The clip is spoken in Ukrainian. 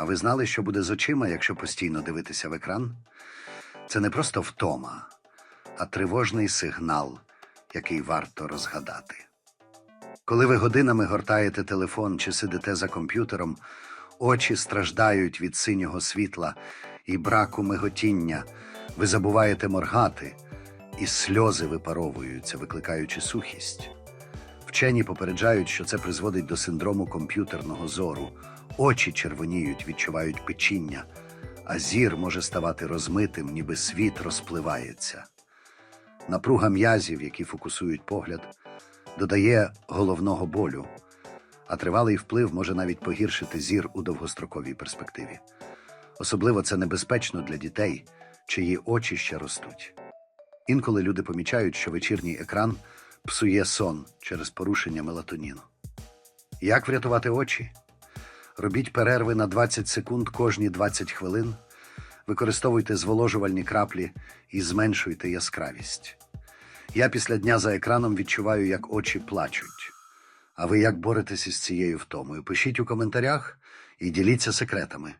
А ви знали, що буде з очима, якщо постійно дивитися в екран? Це не просто втома, а тривожний сигнал, який варто розгадати. Коли ви годинами гортаєте телефон чи сидите за комп'ютером, очі страждають від синього світла і браку миготіння, ви забуваєте моргати, і сльози випаровуються, викликаючи сухість. Вчені попереджають, що це призводить до синдрому комп'ютерного зору. Очі червоніють, відчувають печіння, а зір може ставати розмитим, ніби світ розпливається. Напруга м'язів, які фокусують погляд, додає головного болю, а тривалий вплив може навіть погіршити зір у довгостроковій перспективі. Особливо це небезпечно для дітей, чиї очі ще ростуть. Інколи люди помічають, що вечірній екран псує сон через порушення мелатоніну. Як врятувати очі? Робіть перерви на 20 секунд кожні 20 хвилин, використовуйте зволожувальні краплі і зменшуйте яскравість. Я після дня за екраном відчуваю, як очі плачуть. А ви як боретеся з цією втомою? Пишіть у коментарях і діліться секретами.